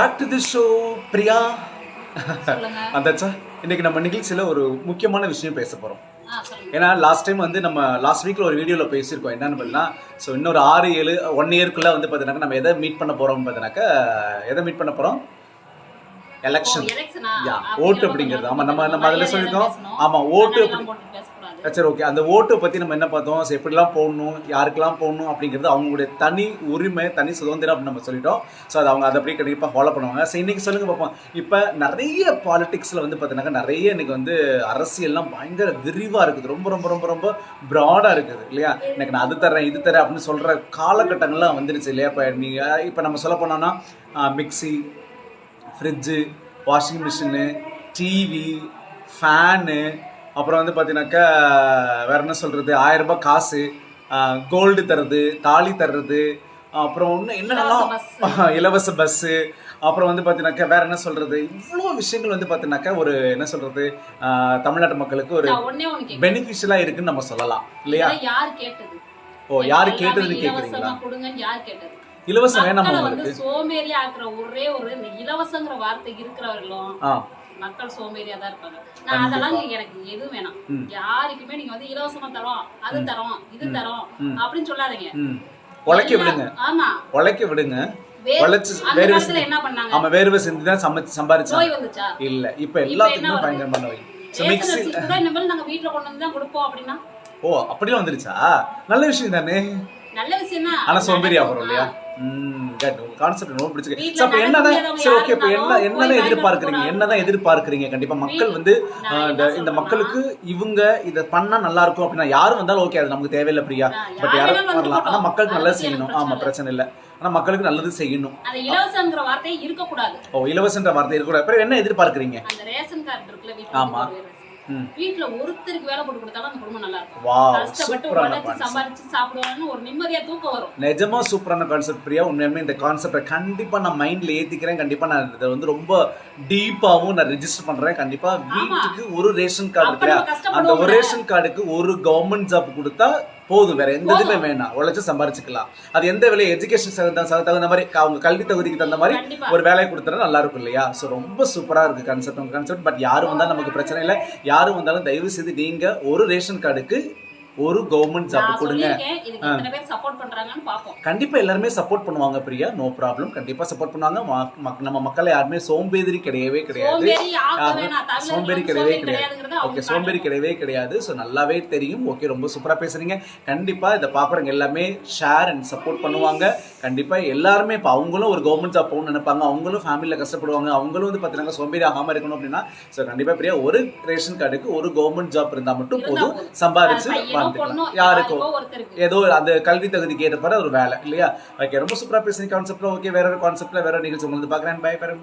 Back to the show Priya வந்தாச்சா இன்னைக்கு நம்ம நிகழ்ச்சியில் ஒரு முக்கியமான விஷயம் பேச போகிறோம் ஏன்னா லாஸ்ட் டைம் வந்து நம்ம லாஸ்ட் வீக்கில் ஒரு வீடியோவில் பேசியிருக்கோம். என்னன்னு பார்த்தீங்கன்னா ஸோ இன்னொரு ஆறு ஏழு ஒன் இயர்க்குள்ளே வந்து பார்த்தீங்கன்னாக்கா நம்ம எதை மீட் பண்ண போகிறோம் பார்த்தீங்கன்னாக்கா எதை மீட் பண்ண போகிறோம் எலெக்ஷன்? யா ஓட்டு அப்படிங்கிறது. ஆமாம் நம்ம நம்ம அதில் சொல்லியிருக்கோம். ஆமாம் ஓட்டு அப்படி. சரி ஓகே அந்த ஓட்டை பற்றி நம்ம என்ன பார்த்தோம்? ஸோ எப்படிலாம் போடணும் யாருக்கெல்லாம் போடணும் அப்படிங்கிறது அவங்களுடைய தனி உரிமை தனி சுதந்திரம் அப்படின்னு நம்ம சொல்லிட்டோம். ஸோ அது அவங்க அதை அப்படியே கண்டிப்பாக ஃபாலோ பண்ணுவாங்க. ஸோ இன்றைக்கி சொல்லுங்க பார்ப்போம். இப்போ நிறைய பாலிடிக்ஸில் வந்து பார்த்தீங்கன்னா நிறைய இன்றைக்கி வந்து அரசியல்லாம் பயங்கர விரிவாக இருக்குது. ரொம்ப ரொம்ப ரொம்ப ரொம்ப ப்ராடாக இருக்குது இல்லையா? எனக்கு நான் அது தரேன் இது தரேன் அப்படின்னு சொல்கிற காலகட்டங்கள்லாம் வந்துருச்சு இல்லையா? இப்போ நீங்கள் இப்போ நம்ம சொல்ல போனோம்னா mixie fridge washing machine TV fan அப்புறம் வந்து பார்த்தீங்கன்னாக்கா வேற என்ன சொல்கிறது ஆயிரம் ரூபாய் காசு கோல்டு தர்றது தாலி தர்றது அப்புறம் இன்னும் என்னென்னலாம் இலவச பஸ்ஸு அப்புறம் வந்து பார்த்தீங்கன்னாக்கா வேற என்ன சொல்கிறது இவ்வளோ விஷயங்கள் வந்து பார்த்தீங்கன்னாக்கா ஒரு என்ன சொல்கிறது தமிழ்நாட்டு மக்களுக்கு ஒரு. பெனிஃபிஷியலாக இருக்குன்னு நம்ம சொல்லலாம். இல்லையா? இதெல்லாம் யார் கேட்டது? ஓ யார் கேட்டதுன்னு கேட்குறீங்களா? இலவசம் வேணாமா உங்களுக்கு. வந்து சோம்பேறியா ஆக்குற ஒரே ஒரு இலவசங்கிற வார்த்தை இருக்கிறவர்களும் மக்கள் சோம்பேறியா தான் இருப்பாங்க நான். அதெல்லாம் எனக்கு எதுவும் வேணாம். யாருக்குமே நீங்க வந்து இலவசமா தரோம் அது தரோம் இது தரோம். அப்படின்னு சொல்லாதீங்க உழைக்க விடுங்க ஆமா உழைக்க விடுங்க உழைச்சு வேர்வை ஆமா வேர்வை சிந்தி தான் சமைச்சு வந்துச்சா இல்ல இப்ப எல்லாத்துக்குமே மிக்ஸி நாங்க வீட்டுல கொண்டு வந்து தான் கொடுப்போம் அப்படின்னா ஓ அப்படிலாம் வந்துருச்சா நல்ல விஷயம் தானே நல்ல விஷயம் தான் ஆனா சோம்பேறி ஆகிறோம் இல்லையா? கான்செப்ட் ரொம்ப பிடிச்சிருக்கு. அப்போ என்னதான் சரி ஓகே இப்போ என்ன என்னதான் எதிர்பார்க்குறீங்க? என்னதான் எதிர்பார்க்குறீங்க? கண்டிப்பா. மக்கள் வந்து இந்த மக்களுக்கு இவங்க இதை பண்ணா நல்லா இருக்கும் அப்படின்னா யாரும் வந்தாலும் ஓகே அது நமக்கு தேவையில்லை பிரியா. பட் யார் யாரும் வரலாம். ஆனா மக்களுக்கு. நல்லது செய்யணும். ஆமா பிரச்சனை இல்லை. ஆனா மக்களுக்கு நல்லது செய்யணும். அந்த வார்த்தையே இருக்கக்கூடாது. ஓ இலவசன்ற வார்த்தை இருக்கக்கூடாது. அப்புறம் என்ன எதிர்பார்க்குறீங்க? அந்த ரேஷன் கார்டு இருக்குல்ல ஆமா. வீட்டுல ஒருத்தருக்கு வேலை போட்டு கொடுத்தாலும் அந்த குடும்பம் நல்லா இருக்கும் கஷ்டப்பட்டு உழைச்சு சம்பாரிச்சு சாப்பிடுவாங்கன்னு ஒரு நிம்மதியா தூக்கம் வரும். நிஜமா சூப்பரான கான்செப்ட் பிரியா. உண்மையுமே இந்த கான்செப்டை கண்டிப்பா நான் மைண்ட்ல ஏத்திக்கிறேன். கண்டிப்பா நான் இதை வந்து ரொம்ப டீப்பாவும் நான் ரெஜிஸ்டர் பண்றேன். கண்டிப்பா வீட்டுக்கு ஒரு ரேஷன் கார்டு இருக்கு அந்த ஒரு. ரேஷன் கார்டுக்கு ஒரு கவர்மெண்ட் ஜாப் கொடுத்தா போதும். வேற எந்த இதுவுமே வேணாம். உழைச்சு சம்பாரிச்சுக்கலாம். அது எந்த விலை எஜுகேஷன் தகுந்த மாதிரி அவங்க கல்வி தகுதிக்கு தகுந்த மாதிரி ஒரு வேலையை கொடுத்தா நல்லா இருக்கும் இல்லையா? ஸோ ரொம்ப சூப்பரா இருக்கு கான்செப்ட் உங்க கான்செப்ட் பட் யாரும் வந்தாலும் நமக்கு பிரச்சனை இல்லை. யாரும் வந்தாலும் தயவு செய்து நீங்க ஒரு ரேஷன் கார்டுக்கு ஒரு கவர்மெண்ட் ஜாப் கொடுங்க. கண்டிப்பா எல்லாருமே சப்போர்ட் பண்ணுவாங்க பிரியா. நோ ப்ராப்ளம் கண்டிப்பா சப்போர்ட் பண்ணுவாங்க. நம்ம மக்களை யாருமே சோம்பேறி கிடையவே கிடையாது. சோம்பேறி கிடையவே கிடையாது. ஓகே சோம்பேறி. கிடையவே கிடையாது. ஸோ நல்லாவே தெரியும். ஓகே ரொம்ப சூப்பரா பேசுறீங்க. கண்டிப்பா இதை பாக்குறவங்க எல்லாமே ஷேர் அண்ட் சப்போர்ட் பண்ணுவாங்க. கண்டிப்பா எல்லாருமே இப்போ அவங்களும் ஒரு கவர்மெண்ட் ஜாப் போகணும்னு நினைப்பாங்க. அவங்களும் ஃபேமிலியில் கஷ்டப்படுவாங்க. அவங்களும் வந்து பார்த்தீங்கன்னா சோம்பேறி ஆகாம இருக்கணும் அப்படின்னா ஸோ கண்டிப்பா பிரியா ஒரு ரேஷன் கார்டுக்கு ஒரு கவர்மெண்ட் ஜாப் இருந்தா மட்டும் போதும். போதும். யாருக்கும் ஏதோ அந்த கல்வி தகுதிக்கு ஏற்றப்பாரு ஒரு வேலை இல்லையா? ஓகே ரொம்ப சூப்பரா பேசுறீங்க கான்செப்ட்ல ஓகே வேற ஒரு கான்செப்ட்ல வேற நிகழ்ச்சி உங்களுக்கு பார்க்குறேன். பை பெரும்.